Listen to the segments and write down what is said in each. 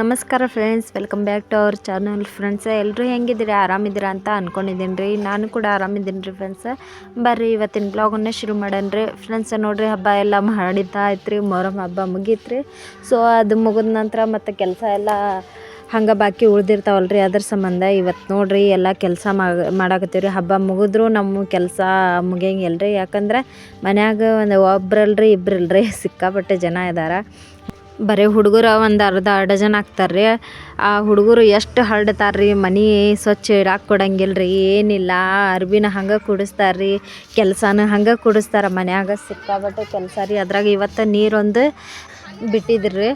ನಮಸ್ಕಾರ friends welcome back to our channel friends ಎಲ್ಲರೂ ಹೆಂಗಿದ್ದೀರಿ? ಆರಾಮಿದ್ದೀರಾ ಅಂತ ಅಂದ್ಕೊಂಡಿದ್ದೀನಿ ರೀ ನಾನು ಕೂಡ ಆರಾಮಿದ್ದೀನಿ ರೀ ಫ್ರೆಂಡ್ಸ್ ಬರ್ರಿ, ಇವತ್ತಿನ ಬ್ಲಾಗನ್ನೇ ಶುರು ಮಾಡೋಣ ರೀ ಫ್ರೆಂಡ್ಸ್ ನೋಡಿರಿ, ಹಬ್ಬ ಎಲ್ಲ ಮಾಡಿದ್ದಾ ಆಯ್ತು ರೀ ಮೊಹರಂ ಹಬ್ಬ ಮುಗೀತು ರೀ ಸೊ ಅದು ಮುಗಿದ ನಂತರ ಮತ್ತು ಕೆಲಸ ಎಲ್ಲ ಹಂಗೆ ಬಾಕಿ ಉಳ್ದಿರ್ತಾವಲ್ಲ ರೀ ಅದ್ರ ಸಂಬಂಧ ಇವತ್ತು ನೋಡಿರಿ, ಎಲ್ಲ ಕೆಲಸ ಮಾಡಾಕತ್ತೀವಿ ರೀ ಹಬ್ಬ ಮುಗಿದ್ರು ನಮ್ಮ ಕೆಲಸ ಮುಗಿಯಂಗಿಲ್ಲ ರೀ ಯಾಕಂದ್ರೆ ಮನ್ಯಾಗ ಒಂದು ಒಬ್ರಲ್ರಿ ಇಬ್ಬರಲ್ರಿ ಸಿಕ್ಕಾಪಟ್ಟೆ ಜನ ಇದ್ದಾರೆ ಬರೀ ಹುಡುಗರು ಒಂದು ಅರ್ಧ ಡಜನ್ ಆಗ್ತಾರೆ ರೀ ಆ ಹುಡುಗರು ಎಷ್ಟು ಹರಡ್ತಾರೆ ರೀ ಮನೆ ಸ್ವಚ್ಛ ಇಡಕ್ಕೆ ಕೊಡಂಗಿಲ್ಲ ರೀ ಏನಿಲ್ಲ, ಅರ್ಬಿನ ಹಂಗೆ ಕುಡಿಸ್ತಾರೆ ರೀ ಕೆಲಸನೂ ಹಂಗೆ ಕುಡಿಸ್ತಾರೆ, ಮನ್ಯಾಗ ಸಿಕ್ಕಾಪಟ್ಟೆ ಕೆಲಸ ರೀ. ಅದ್ರಾಗ ಇವತ್ತು ನೀರೊಂದು ಬಿಟ್ಟಿದ್ರು. ರೀ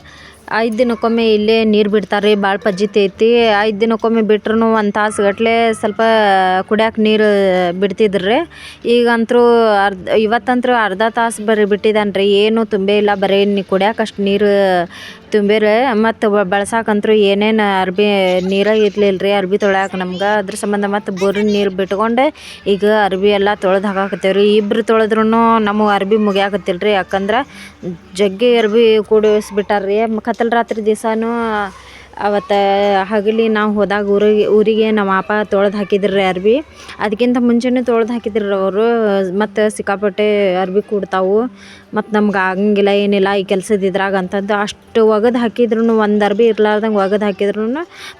ಐದು ದಿನಕ್ಕೊಮ್ಮೆ ಇಲ್ಲೇ ನೀರು ಬಿಡ್ತಾರೆ ರೀ ಭಾಳ ಪಜ್ಜಿತಿ ಐತಿ. ಐದು ದಿನಕ್ಕೊಮ್ಮೆ ಬಿಟ್ರೂ ಒಂದು ತಾಸು ಗಟ್ಟಲೆ ಸ್ವಲ್ಪ ಕುಡ್ಯಾಕೆ ನೀರು ಬಿಡ್ತಿದ್ರು. ರೀ ಈಗಂತೂ ಅರ್ಧ ಇವತ್ತಂತೂ ಅರ್ಧ ತಾಸು ಬರೀ ಬಿಟ್ಟಿದ್ದಾನೆ ರೀ ಏನೂ ತುಂಬೇ ಇಲ್ಲ, ಬರೀ ನೀ ಕುಡ್ಯಾಕೆ ಅಷ್ಟು ನೀರು ತುಂಬಿರ, ಮತ್ತು ಬಳಸಾಕಂತೂ ಏನೇನು ಅರ್ಬಿ ನೀರೇ ಇರಲಿಲ್ಲ ರೀ ಅರ್ಬಿ ತೊಳ್ಯಾಕ ನಮ್ಗೆ. ಅದ್ರ ಸಂಬಂಧ ಮತ್ತು ಬೋರಿನ ನೀರು ಬಿಟ್ಕೊಂಡು, ಈಗ ಅರ್ಬಿ ಎಲ್ಲ ತೊಳೆದು ಹಾಕಾಕತ್ತೇವೆ ರೀ ಇಬ್ರು ತೊಳೆದ್ರೂ ನಮಗೆ ಅರ್ಬಿ ಮುಗಿಯಾಕತ್ತಿಲ್ಲ ರೀ ಯಾಕಂದ್ರೆ ಜಗ್ಗಿ ಅರ್ಬಿ ಕೂಡಿಸ್ಬಿಟ್ಟಾರ ರೀ ಕತ್ತಲ ರಾತ್ರಿ ದಿವಸನೂ ಅವತ್ತು ಹಗಲಿ ನಾವು ಹೋದಾಗ ಊರಿಗೆ ಊರಿಗೆ ನಮ್ಮ ಅಪ್ಪ ತೊಳ್ದು ಹಾಕಿದ್ರು ರೀ ಅರ್ಬಿ. ಅದಕ್ಕಿಂತ ಮುಂಚೆನೇ ತೊಳ್ದು ಹಾಕಿದ್ರು ಅವರು. ಮತ್ತು ಸಿಕ್ಕಾಪಟ್ಟೆ ಅರ್ಬಿ ಕೂಡ್ತಾವು. ಮತ್ತು ನಮ್ಗೆ ಆಗಂಗಿಲ್ಲ, ಏನಿಲ್ಲ ಈ ಕೆಲ್ಸದ ಇದ್ರಾಗ ಅಂತಂದು ಅಷ್ಟು ಒಗದು ಹಾಕಿದ್ರು ಒಂದು ಅರ್ಬಿ ಇರ್ಲಾರ್ದಂಗೆ ಒಗದು ಹಾಕಿದ್ರು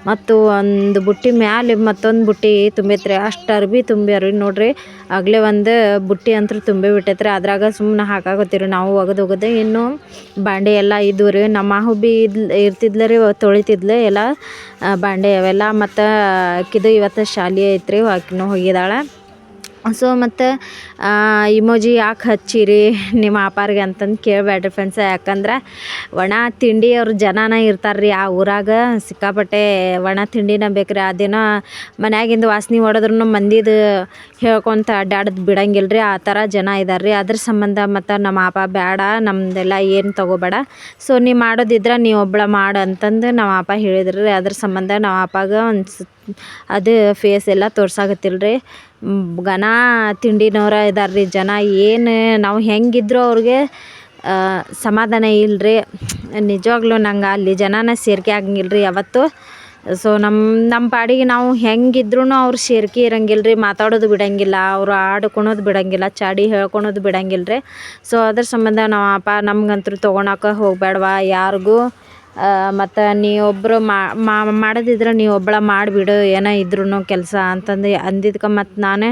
ಮತ್ತು ಒಂದು ಬುಟ್ಟಿ ಮ್ಯಾಲೆ ಮತ್ತೊಂದು ಬುಟ್ಟಿ ತುಂಬೈತ್ರಿ. ಅಷ್ಟು ಅರ್ಬಿ ತುಂಬ್ಯಾರ ನೋಡ್ರಿ. ಆಗಲೇ ಒಂದು ಬುಟ್ಟಿ ಅಂತೂ ತುಂಬಿ ಬಿಟ್ಟೈತ್ರಿ. ಅದ್ರಾಗ ಸುಮ್ಮನೆ ಹಾಕಾಕತ್ತೀವಿ ನಾವು ಒಗದು ಒಗದು. ಇನ್ನು ಬಾಂಡೆ ಎಲ್ಲ ಇದ್ವು ರೀ. ನಮ್ಮ ಹುಬ್ಬಿ ಇದು ಇರ್ತಿದ್ಲ ರೀ, ತೊಳಿತಿದ್ಲು ಎಲ್ಲ ಬಾಂಡೆ ಅವೆಲ್ಲ ಮತ್ತು ಆಕಿದು ಇವತ್ತು ಶಾಲೆ ಐತ್ರಿ ಆಕಿನೂ ಹೋಗಿದ್ದಾಳೆ ಸೊ ಮತ್ತು ಇಮೋಜಿ ಯಾಕೆ ಹಚ್ಚಿರಿ ನಿಮ್ಮ ಅಪ್ಪಾರಿಗೆ ಅಂತಂದು ಕೇಳಬೇಡ್ರಿ ಫ್ರೆಂಡ್ಸ ಯಾಕಂದ್ರೆ, ಒಣ ತಿಂಡಿ ಅವ್ರ ಜನನ ಇರ್ತಾರೆ ರೀ ಆ ಊರಾಗ. ಸಿಕ್ಕಾಪಟ್ಟೆ ಒಣ ತಿಂಡಿನ ಬೇಕು ರೀ ಆ ದಿನ ಮನ್ಯಾಗಿಂದ ವಾಸನೆ ಹೊಡೆದ್ರೂ ಮಂದಿದು ಹೇಳ್ಕೊತ ಅಡ್ಡಾಡೋದು ಬಿಡಂಗಿಲ್ಲ ರೀ ಆ ಥರ ಜನ ಇದ್ದಾರೆ ರೀ ಅದ್ರ ಸಂಬಂಧ ಮತ್ತು ನಮ್ಮ ಅಪ್ಪ ಬೇಡ ನಮ್ಮದೆಲ್ಲ ಏನು ತೊಗೋಬೇಡ. ಸೊ ನೀವು ಮಾಡೋದಿದ್ರೆ ನೀ ಒಬ್ಬಳ ಮಾಡು ಅಂತಂದು ನಮ್ಮ ಅಪ್ಪ ಹೇಳಿದ್ರು. ರೀ ಅದ್ರ ಸಂಬಂಧ ನಮ್ಮ ಆಪಾಗ ಒಂದು ಅದು ಫೇಸ್ ಎಲ್ಲ ತೋರ್ಸಾಕತ್ತಿಲ್ಲ ರೀ ಘನ ತಿಂಡಿನವ್ರ ರೀ ಜನ. ಏನು ನಾವು ಹೆಂಗಿದ್ರು ಅವ್ರಿಗೆ ಸಮಾಧಾನ ಇಲ್ಲ ರೀ ನಿಜವಾಗ್ಲೂ ನಂಗೆ ಅಲ್ಲಿ ಜನನ ಸೇರಿಕೆ ರೀ ಯಾವತ್ತು. ಸೊ ನಮ್ಮ ನಮ್ಮ ಪಾಡಿಗೆ ನಾವು ಹೆಂಗಿದ್ರೂ ಅವ್ರು ಸೇರ್ಕೆ ಇರಂಗಿಲ್ಲ ರೀ ಮಾತಾಡೋದು ಬಿಡಂಗಿಲ್ಲ, ಅವರು ಆಡ್ಕೊಳೋದು ಬಿಡಂಗಿಲ್ಲ, ಚಾಡಿ ಹೇಳ್ಕೊಳೋದು ಬಿಡಂಗಿಲ್ಲ ರೀ ಸೊ ಅದ್ರ ಸಂಬಂಧ ನಾವು ಅಪ್ಪ ನಮ್ಗಂತೂ ತೊಗೊಳಕ್ಕೆ ಹೋಗಬೇಡ್ವಾ ಯಾರಿಗೂ. ಮತ್ತು ನೀ ಒಬ್ಬರು ಮಾಡದಿದ್ರೆ ನೀ ಒಬ್ಬಳ ಮಾಡಿಬಿಡು, ಏನೋ ಇದ್ರೂ ಕೆಲಸ ಅಂತಂದು ಅಂದಿದ್ಕೆ ಮತ್ತು ನಾನೇ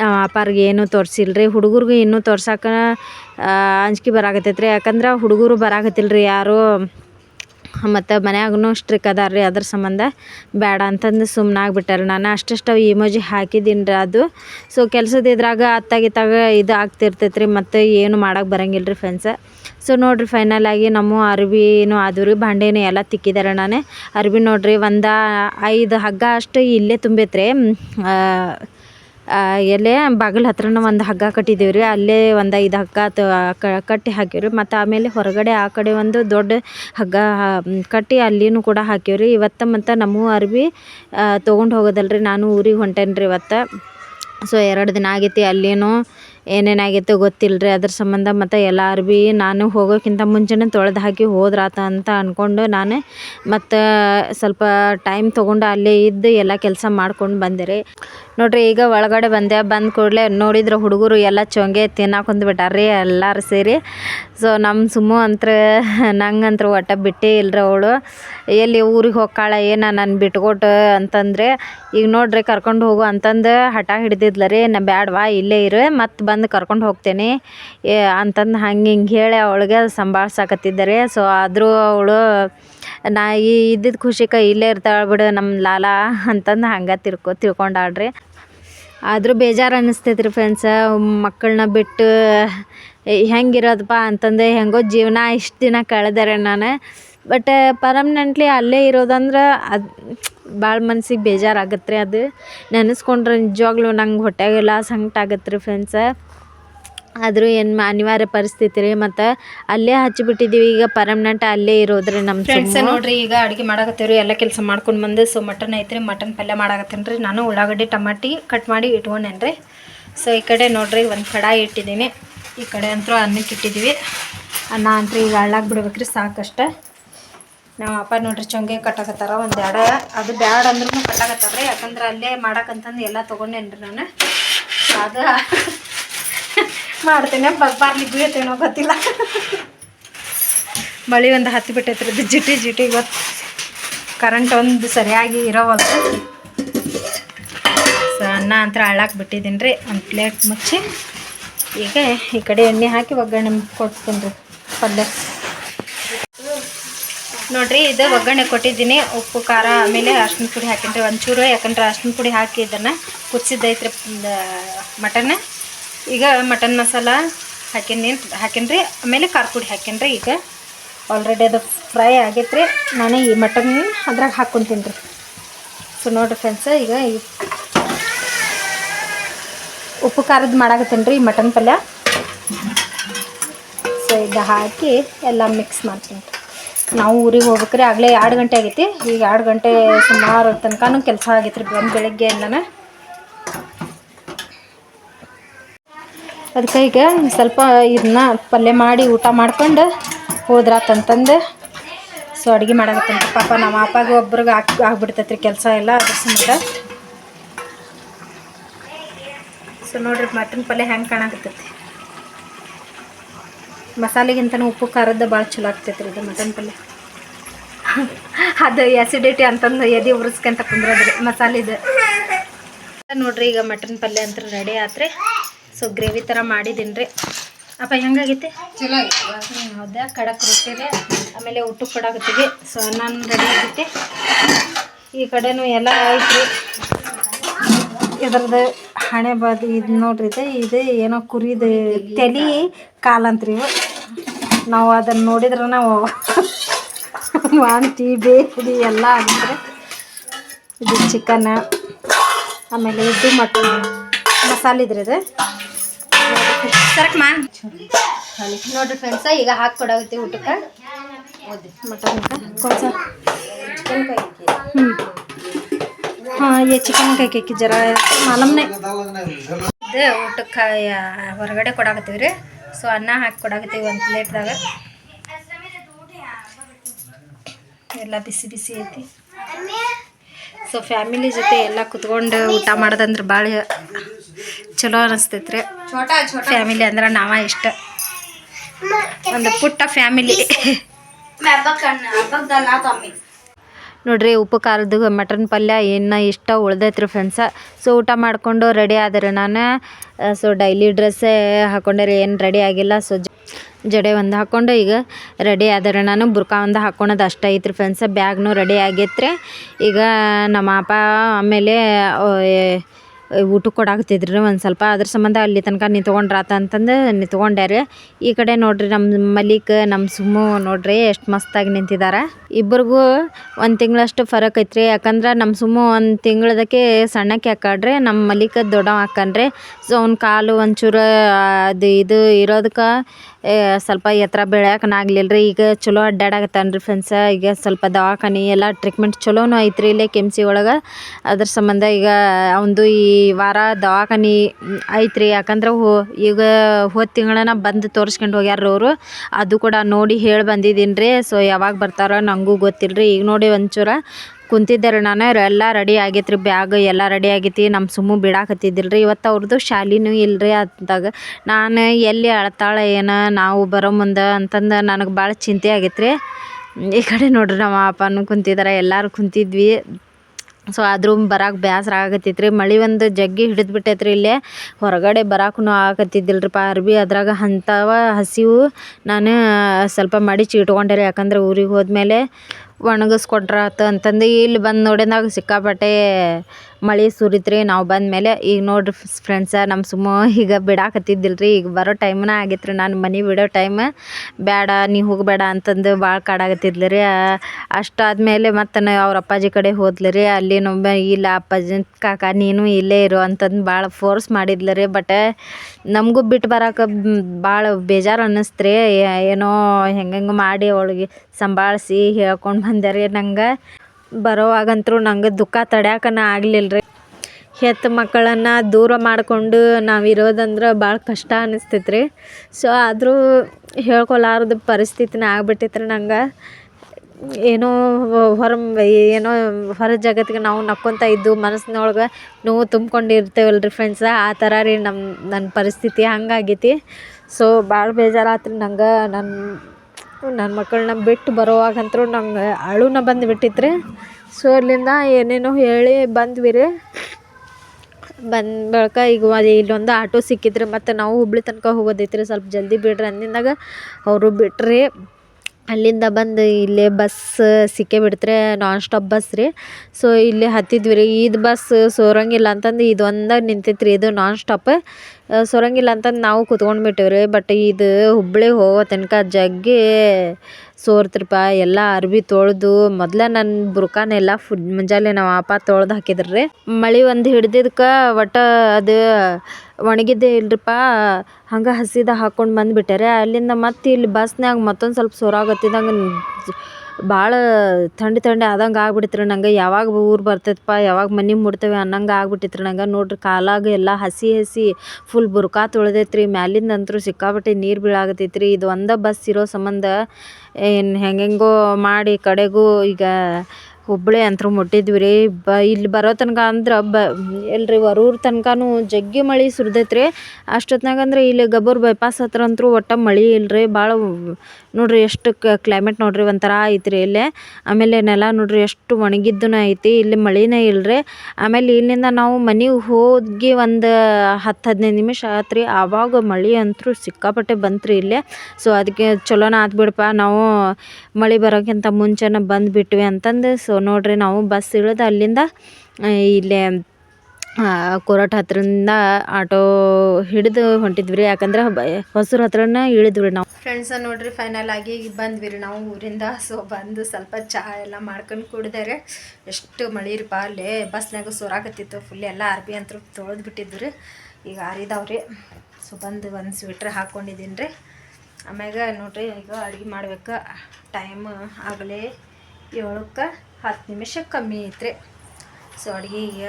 ನಮ್ಮ ಅಪ್ಪಾರ್ಗ ಏನೂ ತೋರ್ಸಿಲ್ಲ ರೀ ಹುಡುಗರ್ಗೂ ಇನ್ನೂ ತೋರ್ಸಕ್ಕೆ ಅಂಜಿಕೆ ಬರಾಕತ್ತೈತೆ ರೀ ಯಾಕಂದ್ರೆ ಹುಡುಗರು ಬರಾಕತ್ತಿಲ್ಲ ರೀ ಯಾರೂ. ಮತ್ತು ಸ್ಟ್ರಿಕ್ ಅದಾರ ರೀ ಅದ್ರ ಸಂಬಂಧ ಬೇಡ ಅಂತಂದು ಸುಮ್ನೆ ಆಗ್ಬಿಟ್ಟಾರೆ ನಾನು ಅಷ್ಟಷ್ಟು ಇಮೋಜಿ ಹಾಕಿದ್ದೀನಿ ರೀ ಅದು. ಸೊ ಕೆಲ್ಸದ ಇದ್ರಾಗ ಅತ್ತಾಗಿತ್ತಾಗ ಇದು ಆಗ್ತಿರ್ತೈತೆ ರೀ ಮತ್ತು ಏನು ಮಾಡಕ್ಕೆ ಬರಂಗಿಲ್ಲ ರೀ ಫ್ರೆಂಡ್ಸ ಸೊ ನೋಡಿರಿ ಫೈನಲ್ ಆಗಿ ನಮ್ಮ ಅರ್ಬಿನೂ ಆದವು ರೀ ಬಾಂಡೆನೂ ಎಲ್ಲ ತಿಕ್ಕಿದ್ದಾರೆ ನಾನು ಅರ್ಬಿ ನೋಡಿರಿ, ಒಂದು ಐದು ಹಗ್ಗ ಅಷ್ಟು ಇಲ್ಲೇ ತುಂಬೈತ್ರಿ. ಎಲೆ ಬಾಗಿಲು ಹತ್ರನ ಒಂದು ಹಗ್ಗ ಕಟ್ಟಿದ್ದೀವಿ ರೀ ಅಲ್ಲೇ ಒಂದು ಐದು ಹಗ್ಗ ಕಟ್ಟಿ ಹಾಕೀವಿ ರೀ ಮತ್ತು ಆಮೇಲೆ ಹೊರಗಡೆ ಆ ಕಡೆ ಒಂದು ದೊಡ್ಡ ಹಗ್ಗ ಕಟ್ಟಿ ಅಲ್ಲಿನೂ ಕೂಡ ಹಾಕೀವಿ ರೀ ಇವತ್ತು ಮತ್ತು ನಮ್ಮ ಅರ್ಬಿ ತೊಗೊಂಡು ಹೋಗೋದಲ್ಲ ರೀ ನಾನು ಊರಿಗೆ ಹೊಂಟೇನ್ರಿ ಇವತ್ತು. ಸೊ ಎರಡು ದಿನ ಆಗೈತಿ ಅಲ್ಲಿನೂ. ಏನೇನಾಗೈತೆ ಗೊತ್ತಿಲ್ಲ ರೀ ಅದ್ರ ಸಂಬಂಧ ಮತ್ತು ಎಲ್ಲರೂ ಭೀ ನಾನು ಹೋಗೋಕ್ಕಿಂತ ಮುಂಚೆನೇ ತೊಳೆದು ಹಾಕಿ ಹೋದ್ರಾತ ಅಂತ ಅಂದ್ಕೊಂಡು ನಾನು ಮತ್ತು ಸ್ವಲ್ಪ ಟೈಮ್ ತೊಗೊಂಡು ಅಲ್ಲೇ ಇದ್ದು ಎಲ್ಲ ಕೆಲಸ ಮಾಡ್ಕೊಂಡು ಬಂದೆ ರೀ ನೋಡಿರಿ ಈಗ ಒಳಗಡೆ ಬಂದೆ. ಬಂದ ಕೂಡಲೇ ನೋಡಿದ್ರೆ ಹುಡುಗರು ಎಲ್ಲ ಚೊಂಗೆ ತಿನ್ನಕ್ಕೆ ಬಿಟ್ಟಾರ್ರಿ ಎಲ್ಲರೂ ಸೇರಿ. ಸೊ ನಮ್ಮ ಸುಮ್ಮು ಅಂತ್ರ ನಂಗಂತ್ರ ಒಟ್ಟ ಬಿಟ್ಟೇ ಇಲ್ಲರಿ ಅವಳು. ಎಲ್ಲಿ ಊರಿಗೆ ಹೋಗ್ಕಾಳ ಏನ ನಾನು ಬಿಟ್ಕೊಟ್ಟು ಅಂತಂದರೆ, ಈಗ ನೋಡ್ರಿ ಕರ್ಕೊಂಡು ಹೋಗು ಅಂತಂದು ಹಠ ಹಿಡ್ದಿದ್ಲ ರೀ ನಾ ಬ್ಯಾಡ್ವಾ ಇಲ್ಲೇ ಇರು. ಮತ್ತು ಬಂದು ಕರ್ಕೊಂಡು ಹೋಗ್ತೇನೆ. ಅಂತಂದು ಹಂಗೆ ಹಿಂಗೆ ಹೇಳಿ ಅವಳಿಗೆ ಸಂಭಾಳ್ಸಾಕತ್ತಿದ್ದಾರೆ. ಸೊ ಆದರೂ ಅವಳು, ನಾ ಈ ಇದ್ದಿದ್ದು ಖುಷಿಕ ಇಲ್ಲೇ ಇರ್ತಾಳೆ ಬಿಡು ನಮ್ಮ ಲಾಲಾ ಅಂತಂದು ಹಂಗೆ ತಿರ್ಕೊ, ತಿಳ್ಕೊಂಡಾಳ್ರಿ. ಆದರೂ ಬೇಜಾರು ಅನ್ನಿಸ್ತೈತ್ರಿ ಫ್ರೆಂಡ್ಸ ಮಕ್ಕಳನ್ನ ಬಿಟ್ಟು ಹೆಂಗಿರೋದಪ್ಪ ಅಂತಂದು ಹೆಂಗೋ ಜೀವನ ಇಷ್ಟು ದಿನ ಕಳೆದರೆ ನಾನು. ಬಟ್ ಪರಮ್ನೆಂಟ್ಲಿ ಅಲ್ಲೇ ಇರೋದಂದ್ರೆ ಅದು ಭಾಳ ಮನ್ಸಿಗೆ ಬೇಜಾರಾಗತ್ತೆ ರೀ ಅದು. ನೆನೆಸ್ಕೊಂಡ್ರೆ ನಿಜವಾಗ್ಲೂ ನಂಗೆ ಹೊಟ್ಟೆಗೆಲ್ಲ ಸಂಕಟ ಆಗತ್ತೆ ರೀ ಫ್ರೆಂಡ್ಸ ಆದರೂ ಏನು ಅನಿವಾರ್ಯ ಪರಿಸ್ಥಿತಿ ರೀ ಮತ್ತು ಅಲ್ಲೇ ಹಚ್ಚಿಬಿಟ್ಟಿದ್ದೀವಿ ಈಗ ಪರ್ಮನೆಂಟ್ ಅಲ್ಲೇ ಇರೋದ್ರಿ ನಮ್ಮ ಫ್ರೆಂಡ್ಸ್ ನೋಡಿರಿ, ಈಗ ಅಡುಗೆ ಮಾಡಾಕತ್ತೀವ್ರಿ. ಎಲ್ಲ ಕೆಲಸ ಮಾಡ್ಕೊಂಡು ಬಂದು ಸೊ ಮಟನ್ ಐತ್ರಿ ಮಟನ್ ಪಲ್ಯ ಮಾಡಾಕತ್ತೀನಿ ರೀ ನಾನು ಉಳ್ಳಾಗಡ್ಡಿ, ಟಮಾಟಿ ಕಟ್ ಮಾಡಿ ಇಟ್ಕೊಂಡೇನ್ರಿ. ರೀ ಸೊ ಈ ಕಡೆ ನೋಡಿರಿ, ಒಂದು ಕಡಾಯಿ ಇಟ್ಟಿದ್ದೀನಿ. ಈ ಕಡೆ ಅಂತೂ ಅನ್ನಕ್ಕೆ ಇಟ್ಟಿದ್ದೀವಿ ಅನ್ನ ಅಂತೂ ಈಗ ಹಳ್ಳಾಗಿ ಬಿಡ್ಬೇಕ್ರಿ, ಸಾಕಷ್ಟು. ನಮ್ಮ ಅಪ್ಪ ನೋಡ್ರಿ ಚೊಂಗೆ ಕಟ್ಟಾಕತ್ತಾರ, ಒಂದು ಎರಡ ಅದು ಬ್ಯಾಡ ಅಂದ್ರೂ ಕಟ್ಟಾಕತ್ತಾರ ರೀ ಯಾಕಂದ್ರೆ ಅಲ್ಲೇ ಮಾಡಕ್ಕಂತಂದು ಎಲ್ಲ ತೊಗೊಂಡೇನ್ರಿ ನಾನು. ಅದು ಮಾಡ್ತೇನೆ ಬರ್ಲಿ ಬೀಳ್ತೇನೋ ಗೊತ್ತಿಲ್ಲ. ಮಳೆ ಒಂದು ಹತ್ತಿ ಬಿಟ್ಟೈತ್ರಿ, ಅದು ಜಿಟಿ ಜಿಟಿ ಗೊತ್ತು. ಕರೆಂಟ್ ಒಂದು ಸರಿಯಾಗಿ ಇರೋವಲ್ಲ ಸೊ ಅನ್ನ ಅಂತ ಅಳ್ಳಾಕ್ ಬಿಟ್ಟಿದ್ದೀನಿ ರೀ ಒಂದು ಪ್ಲೇಟ್ ಮುಚ್ಚಿ. ಈಗ ಈ ಕಡೆ ಎಣ್ಣೆ ಹಾಕಿ ಒಗ್ಗರಣೆ ಕೊಡ್ತೀನಿ ರೀ, ಪಲ್ಯ. ನೋಡ್ರಿ, ಇದು ಒಗ್ಗರಣೆ ಕೊಟ್ಟಿದ್ದೀನಿ. ಉಪ್ಪು, ಖಾರ ಆಮೇಲೆ ಅರ್ಶಿನ ಪುಡಿ ಹಾಕಿನ್ರಿ. ಒಂಚೂರು, ಯಾಕಂದ್ರೆ ಅರ್ಶಿನ ಪುಡಿ ಹಾಕಿ ಇದನ್ನು ಕುದಿಸಿದ್ದೈತ್ರಿ ಮಟನ್. ಈಗ ಮಟನ್ ಮಸಾಲ ಹಾಕಿನಿ ಹಾಕಿನ್ರಿ. ಆಮೇಲೆ ಖಾರ ಪುಡಿ ಹಾಕಿನ್ರಿ ಈಗ. ಆಲ್ರೆಡಿ ಅದು ಫ್ರೈ ಆಗೈತ್ರಿ. ನಾನು ಈ ಮಟನ್ ಅದ್ರಾಗ ಹಾಕ್ಕೊಂತೀನಿ ರೀ ಸೊ ನೋಡ್ರಿ ಫ್ರೆಂಡ್ಸ್ ಈಗ ಉಪ್ಪು, ಖಾರದ ಮಾಡಾಕತ್ತೀನಿ ರೀ ಮಟನ್ ಪಲ್ಯ. ಸೊ ಇದು ಹಾಕಿ ಎಲ್ಲ ಮಿಕ್ಸ್ ಮಾಡ್ತೀನಿ. ನಾವು ಊರಿಗೆ ಹೋಗ್ಬೇಕ್ರಿ. ಆಗಲೇ ಎರಡು ಗಂಟೆ ಆಗೈತಿ. ಈಗ ಎರಡು ಗಂಟೆ ಸುಮಾರು ತನಕನೂ ಕೆಲಸ ಆಗೈತೆ ರೀ ಬಂದು ಬೆಳಗ್ಗೆ ನಾನು ಅದಕ್ಕೆ ಈಗ ಸ್ವಲ್ಪ ಇದನ್ನ ಪಲ್ಯ ಮಾಡಿ ಊಟ ಮಾಡ್ಕೊಂಡು ಹೋದ್ರಾತಂತಂದು ಸೊ ಅಡುಗೆ ಮಾಡಕತ್ತಂತ ಪಾಪ ನಮ್ಮ ಅಪ್ಪಗೆ ಒಬ್ರಿಗೆ ಹಾಕಿ ಆಗ್ಬಿಡ್ತೈತ್ರಿ ಕೆಲಸ ಎಲ್ಲ ಅದ್ರ ಸೊ ನೋಡ್ರಿ ಮಟನ್ ಪಲ್ಯ ಹೆಂಗೆ ಕಾಣಕತ್ತೈತಿ. ಮಸಾಲೆಗಿಂತನೂ ಉಪ್ಪು ಖಾರದ ಭಾಳ ಚಲೋ ಆಗ್ತೈತ್ರಿ ಇದು ಮಟನ್ ಪಲ್ಯ ಅದು ಆ್ಯಸಿಡಿಟಿ ಅಂತಂದು ಎದೆ ಉರಿಸ್ಕೊಂತ ಕುಂದ್ರದ್ರಿ ಮಸಾಲಿದು ನೋಡ್ರಿ ಈಗ ಮಟನ್ ಪಲ್ಯ ಅಂತ ರೆಡಿ ಆತ್ರಿ. ಸೊ ಗ್ರೇವಿ ಥರ ಮಾಡಿದ್ದೀನಿ ರೀ ಅಪ್ಪ ಹೆಂಗಾಗೈತೆ? ಚಲೋ ಹೌದಾ? ಕಡಕ್ ರೊಟ್ಟಿ ರೀ. ಆಮೇಲೆ ಊಟಕ್ಕೆ ಕೊಡಾಕತ್ತೀವಿ ಸೊ ಅನ್ನ ರೆಡಿ ಆಗೈತಿ. ಈ ಕಡೆನೂ ಎಲ್ಲ ಆಯ್ತು ಇದ್ರದ್ದು ಹಣೆ ಬಾದು ಇದು ನೋಡ್ರಿ ಇದು. ಇದು ಏನೋ ಕುರಿದು ತಲೆ ಕಾಲಂತ್ರಿ ಇವು. ನಾವು ಅದನ್ನು ನೋಡಿದ್ರೆ ನಾವು ವಾಂತಿ ಬೇಕಿ ಎಲ್ಲ ಆಗಿದ್ರೆ ಇದು ಚಿಕನ್ ಆಮೇಲೆ ಇದು ಮಟನ್ ಮಸಾಲೆ ಇದ್ರೆ ಇದು. ಸರಕ್ ಮಾ. ನೋಡ್ರಿ ಫ್ರೆಂಡ್ಸ ಈಗ ಹಾಕಿ ಕೊಡಕತ್ತೆ ಊಟಕ್ಕೆ. ಮಟನ್ ಕೊಂಚ ಹ್ಞೂ ಹಾಂ ಏ ಚಿಕನ್ ಕೈ ಕೇಕಿ ಜರ ಮಾಲಮ್ನೆ. ಊಟಕ್ಕೆ ಹೊರಗಡೆ ಕೊಡಾಕತ್ತೀವಿ ರೀ ಸೊ ಅನ್ನ ಹಾಕಿ ಕೊಡಾಕತ್ತೀವಿ ಒಂದು ಪ್ಲೇಟ್ದಾಗ. ಎಲ್ಲ ಬಿಸಿ ಬಿಸಿ ಐತಿ. ಸೊ ಫ್ಯಾಮಿಲಿ ಜೊತೆ ಎಲ್ಲ ಕುತ್ಕೊಂಡು ಊಟ ಮಾಡೋದಂದ್ರೆ ಭಾಳ ಚಲೋ ಅನಿಸ್ತೈತ್ರಿ. ಫ್ಯಾಮಿಲಿ ಅಂದ್ರೆ ನಾವ ಇಷ್ಟ. ಒಂದು ಪುಟ್ಟ ಫ್ಯಾಮಿಲಿ ನೋಡ್ರಿ ಉಪ್ಪು ಖಾರದ್ದು ಮಟನ್ ಪಲ್ಯ ಏನು ಇಷ್ಟ ಉಳ್ದೈತ್ರಿ ಫ್ರೆಂಡ್ಸ ಸೊ ಊಟ ಮಾಡಿಕೊಂಡು ರೆಡಿ ಆದ್ರೆ ನಾನು. ಸೊ ಡೈಲಿ ಡ್ರೆಸ್ಸೇ ಹಾಕೊಂಡ್ರೆ ಏನು ರೆಡಿ ಆಗಿಲ್ಲ. ಸೊ ಜಡೆ ಒಂದು ಹಾಕ್ಕೊಂಡು ಈಗ ರೆಡಿ ಆದರೆ ನಾನು. ಬುರ್ಕಾ ಒಂದು ಹಾಕ್ಕೊಳೋದು ಅಷ್ಟೇ ಐತ್ರಿ ಫ್ರೆಂಡ್ಸ ಬ್ಯಾಗ್ನೂ ರೆಡಿ ಆಗೈತ್ರಿ. ಈಗ ನಮ್ಮ ಅಪ್ಪ ಆಮೇಲೆ ಊಟಕ್ಕೆ ಕೊಡಾಕತ್ತಿದ್ರಿ ಒಂದು ಸ್ವಲ್ಪ. ಅದ್ರ ಸಂಬಂಧ ಅಲ್ಲಿ ತನಕ ನಿಂತ್ಕೊಂಡ್ರಾತ ಅಂತಂದು ನಿಂತ್ಕೊಂಡ್ಯಾರ. ಈ ಕಡೆ ನೋಡ್ರಿ ನಮ್ಮ ಮಲಿಕ್ ನಮ್ಮ ಸುಮ್ಮು ನೋಡ್ರಿ ಎಷ್ಟು ಮಸ್ತಾಗಿ ನಿಂತಿದ್ದಾರೆ ಇಬ್ಬರಿಗೂ ಒಂದು ತಿಂಗಳಷ್ಟು ಫರಕ್ ಐತ್ರಿ. ಯಾಕಂದ್ರೆ ನಮ್ಮ ಸುಮ್ಮು ಒಂದು ತಿಂಗಳದಕ್ಕೆ ಸಣ್ಣಕ್ಕೆ ಹಾಕಾಡ್ರಿ ನಮ್ಮ ಮಲಿಕ್ ದೊಡ್ಡವ ಹಾಕನ್ರಿ. ಸೊ ಅವ್ನ ಕಾಲು ಒಂಚೂರು ಅದು ಇದು ಇರೋದಕ್ಕೆ ಸ್ವಲ್ಪ ಎತ್ತರ ಬೆಳ್ಯಾಕನಾಗ್ಲಿಲ್ಲ ರೀ ಈಗ ಚಲೋ ಅಡ್ಡಾಡಕತ್ತಾನ ರೀ ಫ್ರೆಂಡ್ಸ ಈಗ ಸ್ವಲ್ಪ ದವಾಖಾನೆ ಎಲ್ಲ ಟ್ರೀಟ್ಮೆಂಟ್ ಚಲೋನು ಐತ್ರಿ ಇಲ್ಲೇ ಕೆ ಎಂ ಒಳಗೆ. ಅದ್ರ ಸಂಬಂಧ ಈಗ ಅವಂದು ಈ ವಾರ ದವಾಖಾನೆ ಐತ್ರಿ, ಯಾಕಂದ್ರೆ ಹೋ, ಈಗ ಹೋದ ತಿಂಗಳನ ಬಂದು ತೋರಿಸ್ಕೊಂಡು ಹೋಗ್ಯಾರ ಅವರು. ಅದು ಕೂಡ ನೋಡಿ ಹೇಳಿ ಬಂದಿದ್ದೀನಿ ರೀ ಸೊ ಯಾವಾಗ ಬರ್ತಾರೋ ನನಗೂ ಗೊತ್ತಿಲ್ಲ ರೀ ಈಗ ನೋಡಿ ಒಂಚೂರು. ಕುಂತಿದ್ದೆ ರೀ ನಾನು. ಎಲ್ಲ ರೆಡಿ ಆಗೈತ್ರಿ ಬ್ಯಾಗ್ ಎಲ್ಲ ರೆಡಿ ಆಗೈತಿ. ನಮ್ಮ ಸುಮ್ಮು ಬಿಡಾಕತ್ತಿದ್ದಿಲ್ಲ ರೀ ಇವತ್ತು ಅವ್ರದ್ದು ಶಾಲಿನೂ ಇಲ್ಲ ರೀ ಅಂದಾಗ ನಾನು ಎಲ್ಲಿ ಅಳ್ತಾಳೆ ಏನು, ನಾವು ಬರೋ ಮುಂದೆ ಅಂತಂದು ನನಗೆ ಭಾಳ ಚಿಂತೆ ಆಗೈತೆ ರೀ. ಈ ಕಡೆ ನೋಡ್ರಿ ನಮ್ಮ ಅಪ್ಪನೂ ಕುಂತಿದ್ದಾರೆ ಎಲ್ಲರೂ ಕುಂತಿದ್ವಿ. ಸೊ ಆದರೂ ಬರಕ್ಕೆ ಬೇಸರ ರೀ. ಮಳೆ ಒಂದು ಜಗ್ಗಿ ಹಿಡಿದು ಬಿಟ್ಟೈತ್ರಿ ಇಲ್ಲೇ. ಹೊರಗಡೆ ಬರಾಕೂ ಆಗತ್ತಿದ್ದಿಲ್ರಿಪ್ಪ ಅರ್ಬಿ ಅದ್ರಾಗ ಅಂಥವ ಹಸಿವು. ನಾನು ಸ್ವಲ್ಪ ಮಡಿಚಿ ಇಟ್ಕೊಂಡೆ ರೀ. ಯಾಕಂದ್ರೆ ಊರಿಗೆ ಹೋದ್ಮೇಲೆ ಒಣಗಿಸ್ಕೊಟ್ರಾತ ಅಂತಂದು ಇಲ್ಲಿ ಬಂದು ನೋಡಿದಾಗ ಸಿಕ್ಕಾಪಟ್ಟೆ ಮಳೆ ಸುರಿತ್ರಿ, ನಾವು ಬಂದ ಮೇಲೆ ಈಗ ನೋಡ್ರಿ ಫ್ರೆಂಡ್ಸ ನಮ್ಮ ಸುಮ್ಮ ಈಗ ಬಿಡಾಕತ್ತಿದ್ದಿಲ್ಲ ರೀ ಈಗ ಬರೋ ಟೈಮ್ನ ರೀ ನಾನು ಮನೆ ಬಿಡೋ ಟೈಮ್ ಬೇಡ ನೀ ಹೋಗಬೇಡ ಅಂತಂದು ಭಾಳ ಕಾಡಾಗತ್ತಿದ್ಲು ರೀ ಅಷ್ಟಾದ್ಮೇಲೆ ಮತ್ತೆ ನಾ ಅವ್ರ ಅಪ್ಪಾಜಿ ಕಡೆ ಹೋದ್ಲು ರೀ ಅಲ್ಲಿ ನಮ್ಮ ಇಲ್ಲ ಅಪ್ಪಾಜಿ, ಕಾಕ, ನೀನು ಇಲ್ಲೇ ಇರು ಅಂತಂದು ಭಾಳ ಫೋರ್ಸ್ ಮಾಡಿದ್ಲು ರೀ ಬಟ್ ನಮಗೂ ಬಿಟ್ಟು ಬರಕ್ಕೆ ಭಾಳ ಬೇಜಾರು ಅನ್ನಿಸ್ತು ರೀ ಏನೋ ಹೆಂಗೆ ಮಾಡಿ ಅವಳಿಗೆ ಸಂಭಾಳಿಸಿ ಹೇಳ್ಕೊಂಡು ಬಂದೆ ರೀ ನಂಗೆ. ಬರೋವಾಗಂತೂ ನಂಗೆ ದುಃಖ ತಡ್ಯಾಕನ ಆಗಲಿಲ್ಲ ರೀ ಹೆತ್ತ ಮಕ್ಕಳನ್ನು ದೂರ ಮಾಡಿಕೊಂಡು ನಾವು ಇರೋದಂದ್ರೆ ಭಾಳ ಕಷ್ಟ ಅನ್ನಿಸ್ತೈತೆ ರೀ ಸೊ ಆದರೂ ಹೇಳ್ಕೊಲಾರ್ದ ಪರಿಸ್ಥಿತಿನ ಆಗ್ಬಿಟ್ಟೈತೆ ರೀ ನಂಗೆ. ಏನೋ ಹೊರ ಏನೋ ಹೊರ ಜಗತ್ತಿಗೆ ನಾವು ನಕ್ಕೊತ ಇದ್ದು ಮನಸ್ಸಿನೊಳಗೆ ನೋವು ತುಂಬ್ಕೊಂಡಿರ್ತೇವಲ್ಲ ರೀ ಫ್ರೆಂಡ್ಸ ಆ ಥರ ರೀ ನಮ್ಮ ನನ್ನ ಪರಿಸ್ಥಿತಿ ಹಂಗಾಗೈತಿ. ಸೊ ಭಾಳ ಬೇಜಾರಾತ್ರಿ ನಂಗೆ. ನನ್ನ ನನ್ನ ಮಕ್ಕಳನ್ನ ಬಿಟ್ಟು ಬರೋವಾಗಂತೂ ನಂಗೆ ಅಳುನ ಬಂದು ಬಿಟ್ಟಿತ್ತು ರೀ ಸೊ ಅಲ್ಲಿಂದ ಏನೇನೋ ಹೇಳಿ ಬಂದ್ವಿ ರೀ ಬಂದ ಬಳಿಕ ಈಗ ಇಲ್ಲೊಂದು ಆಟೋ ಸಿಕ್ಕಿದ್ರಿ ಮತ್ತು ನಾವು ಹುಬ್ಳಿ ತನಕ ಹೋಗೋದೈತ್ರಿ. ಸ್ವಲ್ಪ ಜಲ್ದಿ ಬಿಡ್ರಿ ಅಂದಿಂದಾಗ ಅವರು ಬಿಟ್ರಿ. ಅಲ್ಲಿಂದ ಬಂದು ಇಲ್ಲೇ ಬಸ್ ಸಿಕ್ಕೇ ಬಿಡ್ತ್ರಿ ನಾನ್ ಸ್ಟಾಪ್ ಬಸ್ ರೀ. ಸೊ ಇಲ್ಲಿ ಹತ್ತಿದ್ವಿ ರೀ. ಇದು ಬಸ್ ಸೋರಂಗಿಲ್ಲ ಅಂತಂದು ಇದು ಒಂದೇ ನಿಂತೈತೆ ರೀ ಇದು ನಾನ್ ಸ್ಟಾಪ್ ಸೋರಂಗಿಲ್ಲ ಅಂತಂದು ನಾವು ಕುತ್ಕೊಂಡು ಬಿಟ್ಟೇವೆ ರೀ ಬಟ್ ಇದು ಹುಬ್ಬಳ್ಳಿ ಹೋಗೋ ತನಕ ಜಗ್ಗಿ ಸೋರ್ತ್ರಪ್ಪ ಎಲ್ಲ ಅರ್ಬಿ ತೊಳೆದು, ಮೊದ್ಲ ನನ್ನ ಬುರ್ಕಾನೆಲ್ಲ ಫುಡ್ ಮುಂಜಾನೆ ನಾವು ಅಪ್ಪ ತೊಳ್ದು ಹಾಕಿದ್ರು. ಮಳೆ ಒಂದು ಹಿಡ್ದಿದ್ಕೆ ಒಟ್ಟು ಅದು ಒಣಗಿದ್ದೇ ಇಲ್ರಿಪ್ಪ ಹಂಗೆ ಹಸಿದ ಹಾಕ್ಕೊಂಡು ಬಂದುಬಿಟ್ಟೆ ಅಲ್ಲಿಂದ ಮತ್ತೆ ಇಲ್ಲಿ ಬಸ್ನ್ಯಾಗ ಮತ್ತೊಂದು ಸ್ವಲ್ಪ ಸೋರಾಗತ್ತಿದಂಗೆ ಭಾಳ ಥಂಡಿ ಥಂಡಿ ಆದಂಗೆ ಆಗ್ಬಿಡ್ತು ರೀ ನಂಗೆ. ಯಾವಾಗ ಊರು ಬರ್ತೈತಪ್ಪ, ಯಾವಾಗ ಮನೆ ಮುಟ್ತೇವೆ ಅನ್ನಂಗೆ ಆಗ್ಬಿಟ್ಟಿತ್ತು ರೀ ನಂಗೆ. ನೋಡ್ರಿ ಕಾಲಾಗ ಎಲ್ಲ ಹಸಿ ಹಸಿ ಫುಲ್ ಬುರ್ಕಾ ತೊಳ್ದೈತೆ ರೀ ಮ್ಯಾಲಿಂದ ಅಂತೂ ಸಿಕ್ಕಾಪಟ್ಟೆ ನೀರು ಬೀಳಾಕತ್ತೈತೆ ರೀ ಇದು ಒಂದು ಬಸ್ ಇರೋ ಸಂಬಂಧ ಏನು ಹೆಂಗೆಂಗೋ ಮಾಡಿ ಕಡೆಗೂ ಈಗ ಹುಬ್ಬಳ್ಳಿ ಅಂತೂ ಮುಟ್ಟಿದ್ವಿ ರೀ. ಬ, ಇಲ್ಲಿ ಬರೋ ತನಕ ಅಂದ್ರೆ ಬ, ಎಲ್ರಿ ವರೂರ ತನಕನೂ ಜಗ್ಗಿ ಮಳೆ ಸುರಿದೈತೆ ರೀ. ಅಷ್ಟೊತ್ನಾಗ ಅಂದ್ರೆ ಇಲ್ಲಿ ಗಬ್ಬೂರ್ ಬೈಪಾಸ್ ಹತ್ರ ಅಂತೂ ಒಟ್ಟು ಮಳೆ ಇಲ್ಲ ರೀ ಭಾಳ ನೋಡ್ರಿ ಎಷ್ಟು ಕ್ಲೈಮೇಟ್ ನೋಡ್ರಿ ಒಂಥರ ಐತ್ರಿ ಇಲ್ಲೇ. ಆಮೇಲೆ ನೆಲ ನೋಡ್ರಿ ಎಷ್ಟು ಒಣಗಿದ್ದೂ ಐತಿ, ಇಲ್ಲಿ ಮಳೆನೇ ರೀ ಆಮೇಲೆ ಇಲ್ಲಿಂದ ನಾವು ಮನೆಗೆ ಹೋಗಿ ಒಂದು ಹತ್ತು ಹದಿನೈದು ನಿಮಿಷ ಆಯ್ತು ರೀ ಆವಾಗ ಮಳೆ ಅಂತೂ ಸಿಕ್ಕಾಪಟ್ಟೆ ಬಂತು ರೀ ಇಲ್ಲೇ. ಸೊ ಅದಕ್ಕೆ ಚಲೋನ ಆತು ನಾವು ಮಳೆ ಬರೋಕ್ಕಿಂತ ಮುಂಚೆನೇ ಬಂದುಬಿಟ್ವಿ ಅಂತಂದು ಸೊ ನೋಡ್ರಿ ನಾವು ಬಸ್ ಇಳಿದು ಅಲ್ಲಿಂದ ಇಲ್ಲೇ ಕೊರಟ್ ಹತ್ರದಿಂದ ಆಟೋ ಹಿಡಿದು ಹೊಂಟಿದ್ವಿ ರೀ ಯಾಕಂದ್ರೆ ಹೊಸರ ಹತ್ರನೇ ಇಳಿದ್ವಿ ನಾವು. ಫ್ರೆಂಡ್ಸ ನೋಡ್ರಿ ಫೈನಲ್ ಆಗಿ ಬಂದ್ವಿ ರೀ ನಾವು ಊರಿಂದ. ಸೊ ಬಂದು ಸ್ವಲ್ಪ ಚಹಾ ಎಲ್ಲ ಮಾಡ್ಕೊಂಡು ಕುಡಿದಾರೆ ಎಷ್ಟು ಮಳೆ ರೀ ಅಲ್ಲೇ ಬಸ್ನಾಗ ಸೋರಾಕತ್ತಿತ್ತು. ಫುಲ್ ಎಲ್ಲ ಅರ್ಬಿ ಅಂತೂ ತೊಳೆದು ಬಿಟ್ಟಿದ್ವಿ ಈಗ ಆರಿದಾವ್ ರೀ ಸೊ ಬಂದು ಒಂದು ಸ್ವೆಟ್ರ್ ಹಾಕ್ಕೊಂಡಿದ್ದೀನಿ ರೀ ಆಮ್ಯಾಗ ನೋಡ್ರಿ, ಈಗ ಅಡುಗೆ ಮಾಡ್ಬೇಕು. ಟೈಮ್ ಆಗಲೇ ಏಳಕ್ಕೆ ಹತ್ತು ನಿಮಿಷ ಕಮ್ಮಿ ಐತ್ರಿ. ಸೊ ಅಡುಗೆಗೆ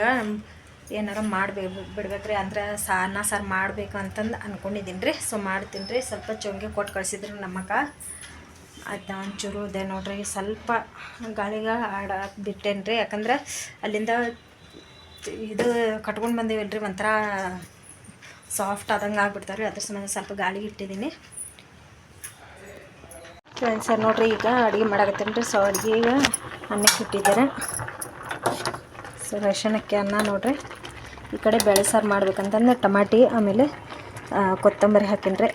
ಏನಾರ ಮಾಡಬೇಕು, ಬಿಡ್ಬೇಕ್ರಿ. ಅಂದ್ರೆ ಸಾರನ್ನ ಸಾರು ಮಾಡಬೇಕು ಅಂತಂದು ಅಂದ್ಕೊಂಡಿದ್ದೀನಿ ರೀ ಸೊ ಮಾಡ್ತೀನಿ ರೀ ಸ್ವಲ್ಪ ಚೊಂಗೆ ಕೊಟ್ಟು ಕಳಿಸಿದ್ರಿ ನಮ್ಮಕ್ಕ ಅದನ್ನ ಒಂಚೂರು ಇದೆ ನೋಡ್ರಿ. ಸ್ವಲ್ಪ ಗಾಳಿಗೆ ಆಡಕ್ಕೆ ಬಿಟ್ಟೇನು ರೀ ಯಾಕಂದ್ರೆ ಅಲ್ಲಿಂದ ಇದು ಕಟ್ಕೊಂಡು ಬಂದೇವಲ್ರಿ. ಒಂಥರ ಸಾಫ್ಟ್ ಆದಂಗೆ ಆಗ್ಬಿಡ್ತಾರೆ ಅದ್ರ ಸಂಬಂಧ ಸ್ವಲ್ಪ ಗಾಳಿಗೆ ಇಟ್ಟಿದ್ದೀನಿ ಫ್ರೆಂಡ್ಸ್ ನೋಡ್ರಿ, ಈಗ ಅಡುಗೆ ಮಾಡಾಕತ್ತೀನಿ ರೀ. ಸೊ ಈಗ ಅನ್ನಕ್ಕೆ ಇಟ್ಟಿದ್ದಾರೆ ಸೊ ರೇಷನಕ್ಕೆ ಅನ್ನ ನೋಡ್ರಿ. ಈ ಕಡೆ ಬೇಳೆ ಸಾರು ಮಾಡ್ಬೇಕಂತಂದ್ರೆ ಟಮಾಟಿ, ಆಮೇಲೆ ಕೊತ್ತಂಬರಿ ಹಾಕಿನ್ರಿ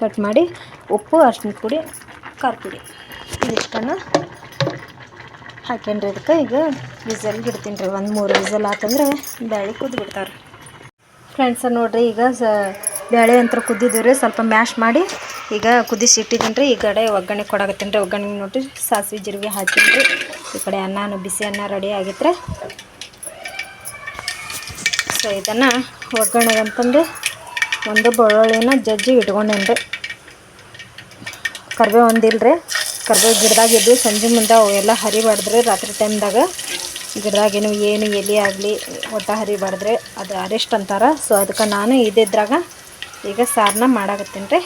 ಕಟ್ ಮಾಡಿ, ಉಪ್ಪು ಅರ್ಶಿನ ಪುಡಿ, ಖಾರ ಪುಡಿ. ಇದಿಷ್ಟನ್ನು ಹಾಕೇನ್ರಿ ಅದಕ್ಕೆ ಈಗ ವಿಸಲ್ಗೆ ಇಡ್ತೀನಿ ರೀ. ಒಂದು ಮೂರು ವಿಸಲ್ ಆತಂದ್ರೆ ಬೇಳೆ ಕುದ್ದು ಬಿಡ್ತಾರೆ ಫ್ರೆಂಡ್ಸ್ ಫ್ರೆಂಡ್ಸ ನೋಡ್ರಿ, ಈಗ ಸ ಬೇಳೆ ಅಂತ ಕುದ್ದಿದ್ದೀವಿ ರೀ. ಸ್ವಲ್ಪ ಮ್ಯಾಶ್ ಮಾಡಿ ಈಗ ಕುದಿಸಿ ಇಟ್ಟಿದ್ದೀನಿ ರೀ. ಈ ಕಡೆ ಒಗ್ಗರಣೆ ಕೊಡಾಕತ್ತೀನಿ ರೀ. ಒಗ್ಗರಣೆ ನೋಡಿ ಸಾಸಿವೆ, ಜೀರಿಗೆ ಹಾಕಿದ್ರಿ ಈ ಕಡೆ ಅನ್ನ, ಬಿಸಿ ಅನ್ನ ರೆಡಿ ಆಗಿತ್ತು ರೀ ಸೊ ಇದನ್ನು ಒಗ್ಗರಣೆಗೆ ಅಂತಂದು ಒಂದು ಬೆಳ್ಳುಳ್ಳಿನ ಜಜ್ಜಿ ಇಟ್ಕೊಂಡೇನು ರೀ. ಕರ್ಬೇವು ಒಂದಿಲ್ಲ ರೀ. ಕರ್ಬೇವು ಗಿಡದಾಗಿದ್ದು ಸಂಜೆ ಮುಂದೆ ಅವೆಲ್ಲ ಹರಿಬಾರ್ದ್ರಿ ರಾತ್ರಿ ಟೈಮ್ದಾಗ ಗಿಡದಾಗೇನು ಏನು ಎಲೆ ಆಗಲಿ ಒಟ್ಟ ಹರಿಬಾರ್ದ್ರೆ ಅದು ಅರೆಸ್ಟ್ ಅಂತಾರೆ. ಸೊ ಅದಕ್ಕೆ ನಾನು ಇದ್ದಿದ್ರಾಗ ಈಗ ಸಾರನ್ನ ಮಾಡಾಕತ್ತೀನಿ ರೀ.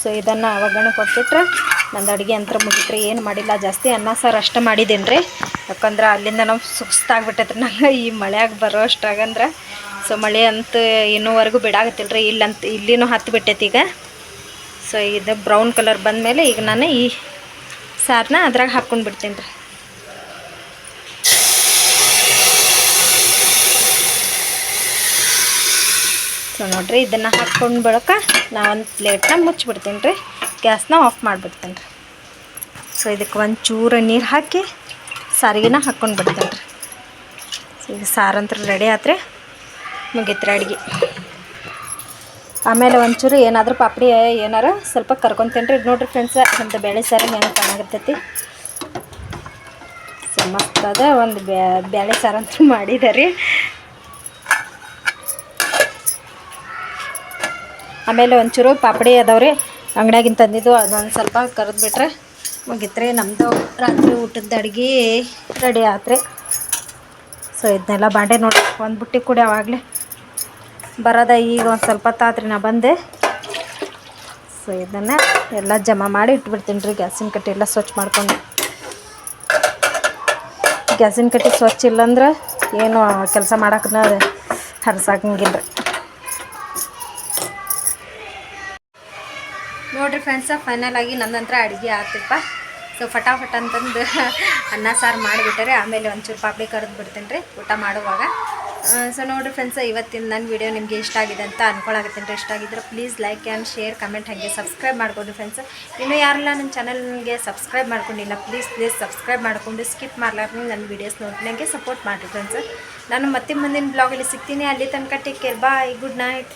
ಸೊ ಇದನ್ನು ಒಗ್ಗರಣೆ ಕೊಟ್ಬಿಟ್ರೆ ನಂದು ಅಡುಗೆ ಯಂತ್ರ ಮುಗಿತ್ರಿ ಏನು ಮಾಡಿಲ್ಲ. ಜಾಸ್ತಿ ಅನ್ನ, ಸಾರು ಅಷ್ಟು ಮಾಡಿದ್ದೀನಿ ರೀ ಯಾಕಂದ್ರೆ ಅಲ್ಲಿಂದ ನಾವು ಸುಸ್ತಾಗ್ಬಿಟ್ಟೈತ್ರಿ. ನಂಗೆ ಈ ಮಳೆಯಾಗ ಬರೋ ಅಷ್ಟಾಗಂದ್ರೆ. ಸೊ ಮಳೆ ಅಂತ ಇನ್ನೂವರೆಗೂ ಬಿಡಾಗತ್ತಿಲ್ಲ ರೀ ಇಲ್ಲಂತ, ಇಲ್ಲಿನೂ ಹತ್ತು ಬಿಟ್ಟೈತಿ ಈಗ. ಸೊ ಇದು ಬ್ರೌನ್ ಕಲರ್ ಬಂದಮೇಲೆ ಈಗ ನಾನು ಈ ಸಾರನ್ನ ಅದ್ರಾಗ ಹಾಕ್ಕೊಂಡು ಬಿಡ್ತೀನಿ ರೀ ಸೊ ನೋಡಿರಿ, ಇದನ್ನು ಹಾಕ್ಕೊಂಡು ಬಳಕ ನಾ ಒಂದು ಪ್ಲೇಟ್ನ ಮುಚ್ಚಿಬಿಡ್ತೀನಿ ರೀ. ಗ್ಯಾಸ್ನ ಆಫ್ ಮಾಡಿಬಿಡ್ತೀನಿ ರೀ. ಸೊ ಇದಕ್ಕೆ ಒಂದು ಚೂರು ನೀರು ಹಾಕಿ ಸಾರಿಗೆನ ಹಾಕ್ಕೊಂಡು ಬಿಡ್ತೀನಿ ರೀ. ಸೊ ಈಗ ಸಾರಂತ್ರ ರೆಡಿ ಆತ್ರಿ. ಮುಗೀತ್ರಿ ಅಡುಗೆ. ಆಮೇಲೆ ಒಂಚೂರು ಏನಾದರೂ ಪಾಪಡಿ ಏನಾರು ಸ್ವಲ್ಪ ಕರ್ಕೊತೀನಿ ರೀ. ನೋಡಿರಿ ಫ್ರೆಂಡ್ಸ ನಮ್ದು ಬೇಳೆ ಸಾರು ಹೆಂಗೆ ಚೆನ್ನಾಗಿರ್ತೈತಿ. ಸೊ ಮಸ್ತ್ ಅದ. ಒಂದು ಬೇಳೆ ಸಾರು ಅಂತೂ ಮಾಡಿದೆ ರೀ ಆಮೇಲೆ ಒಂಚೂರು ಪಾಪಡಿ ಅದಾವ್ರಿ. ಅಂಗಡಿಯಾಗಿಂದ ತಂದಿದ್ದು ಅದೊಂದು ಸ್ವಲ್ಪ ಕರೆದ್ಬಿಟ್ರೆ ಮುಗಿತ್ರಿ. ನಮ್ಮದು ರಾತ್ರಿ ಊಟದ ಅಡುಗೆ ರೆಡಿ ಆತ್ರಿ. ಸೊ ಇದನ್ನೆಲ್ಲ ಬಾಂಡೆ ನೋಡಿ ಒಂದು ಬುಟ್ಟಿ ಕೂಡ ಅವಾಗಲೇ. ಬರೋದ ಈಗ ಒಂದು ಸ್ವಲ್ಪ ತಾತ್ರಿ ನಾ ಬಂದೆ. ಸೊ ಇದನ್ನು ಎಲ್ಲ ಜಮಾ ಮಾಡಿ ಇಟ್ಬಿಡ್ತೀನಿ ರೀ. ಗ್ಯಾಸಿನ ಕಟ್ಟಿ ಎಲ್ಲ ಸ್ವಚ್ಛ ಮಾಡ್ಕೊಂಡು. ಗ್ಯಾಸಿನ ಕಟ್ಟಿ ಸ್ವಚ್ಛ ಇಲ್ಲಂದ್ರೆ ಏನು ಕೆಲಸ ಮಾಡಕ್ಕನ ಹರ್ಸಾಕಂಗಿಲ್ಲ ರೀ ಫ್ರೆಂಡ್ಸ ಫೈನಲ್ ಆಗಿ ನನ್ನಂತ್ರ ಅಡುಗೆ ಆತಪ್ಪ. ಸೊ ಫಟಾಫಟ ಅಂತಂದು ಅನ್ನ, ಸಾರು ಮಾಡಿಬಿಟ್ಟರೆ ಆಮೇಲೆ ಒಂಚೂರು ಪಾಪಡಿ ಕರೆದು ಬಿಡ್ತೀನಿ ರೀ, ಊಟ ಮಾಡುವಾಗ. ಸೊ ನೋಡಿರಿ ಫ್ರೆಂಡ್ಸ ಇವತ್ತಿನ ನನ್ನ ವಿಡಿಯೋ ನಿಮಗೆ ಇಷ್ಟ ಆಗಿದೆ ಅಂತ ಅನ್ಕೊಳಕತ್ತೀನಿ ರೀ ಇಷ್ಟ ಆಗಿದ್ರೆ please like and share comment ಹಾಗೆ ಸಬ್ಸ್ಕ್ರೈಬ್ ಮಾಡ್ಕೊಡ್ರಿ ಫ್ರೆಂಡ್ಸ್ ಇನ್ನೂ ಯಾರೆಲ್ಲ ನನ್ನ ಚಾನಲ್ಗೆ ಸಬ್ಸ್ಕ್ರೈಬ್ ಮಾಡ್ಕೊಂಡಿಲ್ಲ ಪ್ಲೀಸ್ ಪ್ಲೀಸ್ ಸಬ್ಸ್ಕ್ರೈಬ್ ಮಾಡ್ಕೊಂಡು ಸ್ಕಿಪ್ ಮಾಡ್ಲಾರ್ದು ನನ್ನ ವೀಡಿಯೋಸ್ ನೋಡಿ ನನಗೆ ಸಪೋರ್ಟ್ ಮಾಡಿರಿ ಫ್ರೆಂಡ್ಸ್ ನಾನು ಮತ್ತೆ ಮುಂದಿನ ಬ್ಲಾಗಲ್ಲಿ ಸಿಗ್ತೀನಿ. ಅಲ್ಲಿ ತನಕ take care bye good night